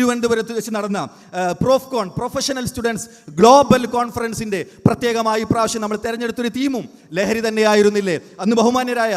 തിരുവനന്തപുരത്ത് വെച്ച് നടന്ന പ്രോഫ്കോൺ പ്രൊഫഷണൽ സ്റ്റുഡൻസ് ഗ്ലോബൽ കോൺഫറൻസിന്റെ പ്രത്യേകമായി പ്രാവശ്യം നമ്മൾ തെരഞ്ഞെടുത്തൊരു തീമും ലഹരി തന്നെയായിരുന്നില്ലേ? അന്ന് ബഹുമാന്യരായ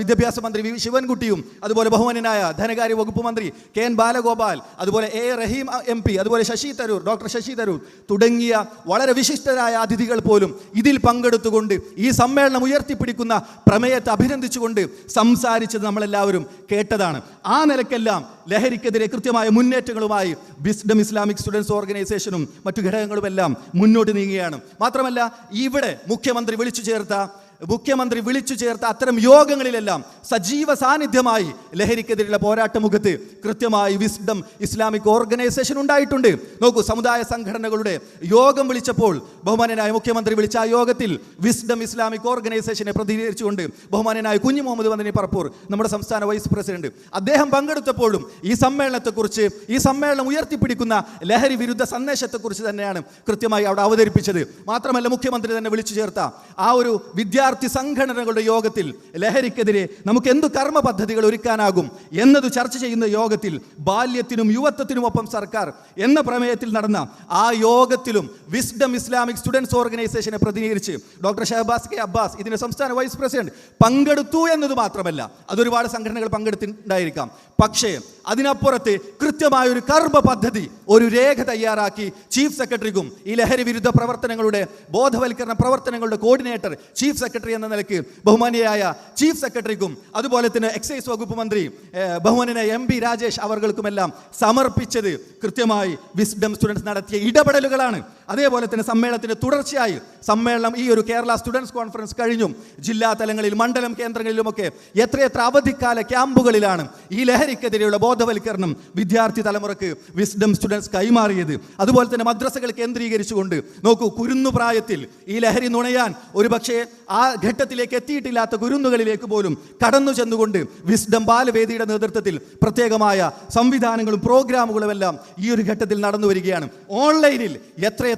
വിദ്യാഭ്യാസ മന്ത്രി വി ശിവൻകുട്ടിയും അതുപോലെ ബഹുമാന്യനായ ധനകാര്യ വകുപ്പ് മന്ത്രി കെ എൻ ബാലഗോപാൽ അതുപോലെ എ റഹീം എം പി അതുപോലെ ശശി തരൂർ ഡോക്ടർ ശശി തരൂർ തുടങ്ങിയ വളരെ വിശിഷ്ടരായ അതിഥികൾ പോലും ഇതിൽ പങ്കെടുത്തുകൊണ്ട് ഈ സമ്മേളനം ഉയർത്തിപ്പിടിക്കുന്ന പ്രമേയത്തെ അഭിനന്ദിച്ചുകൊണ്ട് സംസാരിച്ചത് നമ്മളെല്ലാവരും കേട്ടതാണ്. ആ നിലക്കെല്ലാം ലഹരിക്കെതിരെ കൃത്യമായ മുന്നേറ്റങ്ങളുമായി ബിസ്ഡം ഇസ്ലാമിക് സ്റ്റുഡൻസ് ഓർഗനൈസേഷനും മറ്റു ഘടകങ്ങളുമെല്ലാം മുന്നോട്ട് നീങ്ങുകയാണ്. മാത്രമല്ല ഇവിടെ മുഖ്യമന്ത്രി വിളിച്ചു ചേർത്ത മുഖ്യമന്ത്രി വിളിച്ചു ചേർത്ത അത്തരം യോഗങ്ങളിലെല്ലാം സജീവ സാന്നിധ്യമായി ലഹരിക്കെതിരെയുള്ള പോരാട്ട മുഖത്ത് കൃത്യമായി വിസ്ഡം ഇസ്ലാമിക് ഓർഗനൈസേഷൻ ഉണ്ടായിട്ടുണ്ട്. നോക്കൂ സമുദായ സംഘടനകളുടെ യോഗം വിളിച്ചപ്പോൾ ബഹുമാനനായ മുഖ്യമന്ത്രി വിളിച്ച ആ യോഗത്തിൽ വിസ്ഡം ഇസ്ലാമിക് ഓർഗനൈസേഷനെ പ്രതിനിധീകരിച്ചുകൊണ്ട് ബഹുമാനനായ കുഞ്ഞു മുഹമ്മദ് വന്ദനി പറപ്പൂർ നമ്മുടെ സംസ്ഥാന വൈസ് പ്രസിഡന്റ് അദ്ദേഹം പങ്കെടുത്തപ്പോഴും ഈ സമ്മേളനത്തെക്കുറിച്ച് ഈ സമ്മേളനം ഉയർത്തിപ്പിടിക്കുന്ന ലഹരി വിരുദ്ധ സന്ദേശത്തെക്കുറിച്ച് തന്നെയാണ് കൃത്യമായി അവിടെ അവതരിപ്പിച്ചത്. മാത്രമല്ല മുഖ്യമന്ത്രി തന്നെ വിളിച്ചു ചേർത്ത ആ ഒരു വിദ്യാർത്ഥി സംഘടനകളുടെ യോഗത്തിൽ ലഹരിക്കെതിരെ നമുക്ക് എന്തു കർമ്മ പദ്ധതികൾ ഒരുക്കാനാകും എന്നത് ചർച്ച ചെയ്യുന്ന യോഗത്തിൽ ബാല്യത്തിനും യുവത്വത്തിനും ഒപ്പം സർക്കാർ എന്ന പ്രമേയത്തിൽ നടന്ന ആ യോഗത്തിലും വിസ്ഡം ഇസ്ലാമിക് സ്റ്റുഡൻസ് ഓർഗനൈസേഷനെ പ്രതിനിധീകരിച്ച് ഡോക്ടർ ഷഹബാസ് കെ അബ്ബാസ് ഇതിന്റെ സംസ്ഥാന വൈസ് പ്രസിഡന്റ് പങ്കെടുത്തു എന്നത് മാത്രമല്ല. അതൊരുപാട് സംഘടനകൾ പങ്കെടുത്തിട്ടുണ്ടായിരിക്കാം പക്ഷേ അതിനപ്പുറത്ത് കൃത്യമായ ഒരു കർമ്മ പദ്ധതി ഒരു രേഖ തയ്യാറാക്കി ചീഫ് സെക്രട്ടറിക്കും ഈ ലഹരി വിരുദ്ധ പ്രവർത്തനങ്ങളുടെ ബോധവൽക്കരണ പ്രവർത്തനങ്ങളുടെ കോർഡിനേറ്റർ ചീഫ് സെക്രട്ടറി എന്ന നിലയ്ക്ക് ബഹുമാനിയായ ചീഫ് സെക്രട്ടറിക്കും അതുപോലെ തന്നെ എക്സൈസ് വകുപ്പ് മന്ത്രി ബഹുമാനായ എം പി രാജേഷ് അവർക്കുമെല്ലാം സമർപ്പിച്ചത് കൃത്യമായി വിസ്ഡം സ്റ്റുഡൻസ് നടത്തിയ ഇടപെടലുകളാണ്. അതേപോലെ തന്നെ സമ്മേളനത്തിന് തുടർച്ചയായി സമ്മേളനം ഈ ഒരു കേരള സ്റ്റുഡൻസ് കോൺഫറൻസ് കഴിഞ്ഞും ജില്ലാ തലങ്ങളിൽ മണ്ഡലം കേന്ദ്രങ്ങളിലുമൊക്കെ എത്രയെത്ര അവധിക്കാല ക്യാമ്പുകളിലാണ് ഈ ലഹരിക്കെതിരെയുള്ള ബോധവൽക്കരണം വിദ്യാർത്ഥി തലമുറയ്ക്ക് വിസ്ഡം സ്റ്റുഡൻസ് കൈമാറിയത്. അതുപോലെ തന്നെ മദ്രസകൾ കേന്ദ്രീകരിച്ചുകൊണ്ട് നോക്കൂ കുരുന്നു പ്രായത്തിൽ ഈ ലഹരി നുണയാൻ ഒരുപക്ഷെ ആ ഘട്ടത്തിലേക്ക് എത്തിയിട്ടില്ലാത്ത കുരുന്നുകളിലേക്ക് പോലും കടന്നു ചെന്നുകൊണ്ട് വിസ്ഡം ബാലവേദിയുടെ നേതൃത്വത്തിൽ പ്രത്യേകമായ സംവിധാനങ്ങളും പ്രോഗ്രാമുകളും എല്ലാം ഈ ഒരു ഘട്ടത്തിൽ നടന്നു വരികയാണ്. ഓൺലൈനിൽ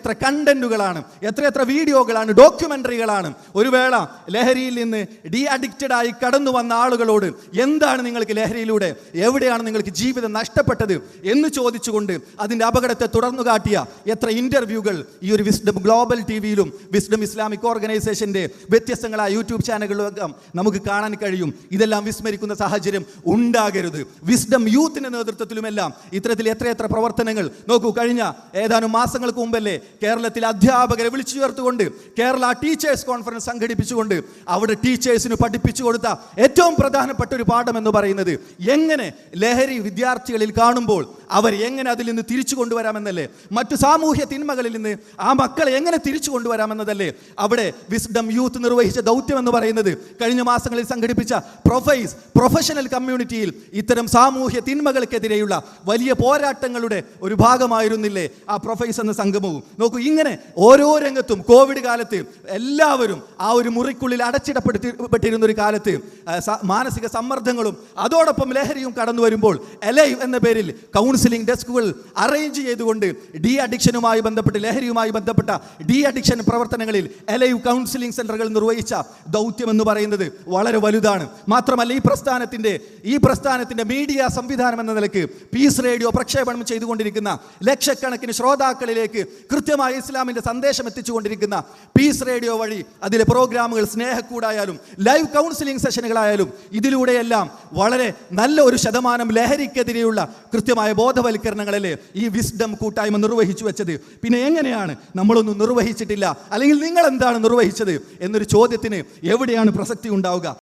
എത്രയെത്ര കണ്ടന്റുകളാണ് എത്രയെത്ര വീഡിയോകളാണ് ഡോക്യുമെന്ററികളാണ് ഒരു വേള ലഹരിയിൽ നിന്ന് ഡി അഡിക്റ്റഡ് ആയി കടന്നു വന്ന ആളുകളോട് എന്താണ് നിങ്ങൾക്ക് ലഹരിയിലൂടെ എവിടെയാണ് നിങ്ങൾക്ക് ജീവിതം നഷ്ടപ്പെട്ടത് എന്ന് ചോദിച്ചുകൊണ്ട് അതിന്റെ അപകടത്തെ തുടർന്നു കാട്ടിയ എത്ര ഇന്റർവ്യൂകൾ ഈ ഒരു വിസ്ഡം ഗ്ലോബൽ ടി വിയിലും വിസ്ഡം ഇസ്ലാമിക് ഓർഗനൈസേഷന്റെ വ്യത്യസ്തങ്ങളായ യൂട്യൂബ് ചാനലുകളൊക്കെ നമുക്ക് കാണാൻ കഴിയും. ഇതെല്ലാം വിസ്മരിക്കുന്ന സാഹചര്യം ഉണ്ടാകരുത്. വിസ്ഡം യൂത്തിന്റെ നേതൃത്വത്തിലുമെല്ലാം ഇത്തരത്തിൽ എത്രയെത്ര പ്രവർത്തനങ്ങൾ നോക്കൂ കഴിഞ്ഞ ഏതാനും മാസങ്ങൾക്ക് മുമ്പല്ലേ കേരളത്തിൽ അധ്യാപകരെ വിളിച്ചു ചേർത്തുകൊണ്ട് കേരള ടീച്ചേഴ്സ് കോൺഫറൻസ് സംഘടിപ്പിച്ചുകൊണ്ട് അവിടെ ടീച്ചേഴ്സിന് പഠിപ്പിച്ചു കൊടുത്ത ഏറ്റവും പ്രധാനപ്പെട്ട ഒരു പാഠം എന്ന് പറയുന്നത് എങ്ങനെ ലഹരി വിദ്യാർത്ഥികളിൽ കാണുമ്പോൾ അവർ എങ്ങനെ അതിൽ നിന്ന് തിരിച്ചു കൊണ്ടുവരാമെന്നല്ലേ? മറ്റു സാമൂഹ്യ തിന്മകളിൽ നിന്ന് ആ മക്കളെ എങ്ങനെ തിരിച്ചു കൊണ്ടുവരാമെന്നതല്ലേ? അവിടെ വിസ്ഡം യൂത്ത് നിർവഹിച്ച ദൗത്യം എന്ന് പറയുന്നത് കഴിഞ്ഞ മാസങ്ങളിൽ സംഘടിപ്പിച്ച പ്രൊഫൈസ് പ്രൊഫഷണൽ കമ്മ്യൂണിറ്റിയിൽ ഇത്തരം സാമൂഹ്യ തിന്മകൾക്കെതിരെയുള്ള വലിയ പോരാട്ടങ്ങളുടെ ഒരു ഭാഗമായിരുന്നില്ലേ ആ പ്രൊഫൈസ് എന്ന സംഗമവും? നോക്കൂ ഇങ്ങനെ ഓരോ രംഗത്തും കോവിഡ് കാലത്ത് എല്ലാവരും ആ ഒരു മുറിക്കുള്ളിൽ അടച്ചിടപ്പെട്ടിരുന്ന ഒരു കാലത്ത് മാനസിക സമ്മർദ്ദങ്ങളും അതോടൊപ്പം ലഹരിയും കടന്നു വരുമ്പോൾ എലൈവ് എന്ന പേരിൽ കൗൺസിലിംഗ് ഡെസ്കുകൾ അറേഞ്ച് ചെയ്തുകൊണ്ട് ഡി അഡിക്ഷനുമായി ബന്ധപ്പെട്ട് ലഹരിയുമായി ബന്ധപ്പെട്ട ഡി അഡിക്ഷൻ പ്രവർത്തനങ്ങളിൽ എലൈവ് കൗൺസിലിംഗ് സെന്ററുകൾ നിർവഹിച്ച ദൗത്യം എന്ന് പറയുന്നത് വളരെ വലുതാണ്. മാത്രമല്ല ഈ പ്രസ്ഥാനത്തിന്റെ ഈ പ്രസ്ഥാനത്തിന്റെ മീഡിയ സംവിധാനം എന്ന നിലയ്ക്ക് പീസ് റേഡിയോ പ്രക്ഷേപണം ചെയ്തുകൊണ്ടിരിക്കുന്ന ലക്ഷക്കണക്കിന് ശ്രോതാക്കളിലേക്ക് കൃത്യമായി ഇസ്ലാമിന്റെ സന്ദേശം എത്തിച്ചുകൊണ്ടിരിക്കുന്ന പീസ് റേഡിയോ വഴി അതിലെ പ്രോഗ്രാമുകൾ സ്നേഹക്കൂടായാലും ലൈവ് കൗൺസിലിംഗ് സെഷനുകളായാലും ഇതിലൂടെയെല്ലാം വളരെ നല്ല ഒരു ശതമാനം ലഹരിക്കെതിരെയുള്ള കൃത്യമായ ബോധവൽക്കരണങ്ങളല്ലേ ഈ വിസ്ഡം കൂട്ടായ്മ നിർവഹിച്ചു വെച്ചത്? പിന്നെ എങ്ങനെയാണ്? നമ്മളൊന്നും നിർവഹിച്ചിട്ടില്ല. അല്ലെങ്കിൽ നിങ്ങൾ എന്താണ് നിർവഹിച്ചത്? എന്നൊരു ചോദ്യത്തിന് എവിടെയാണ് പ്രസക്തി ഉണ്ടാവുക?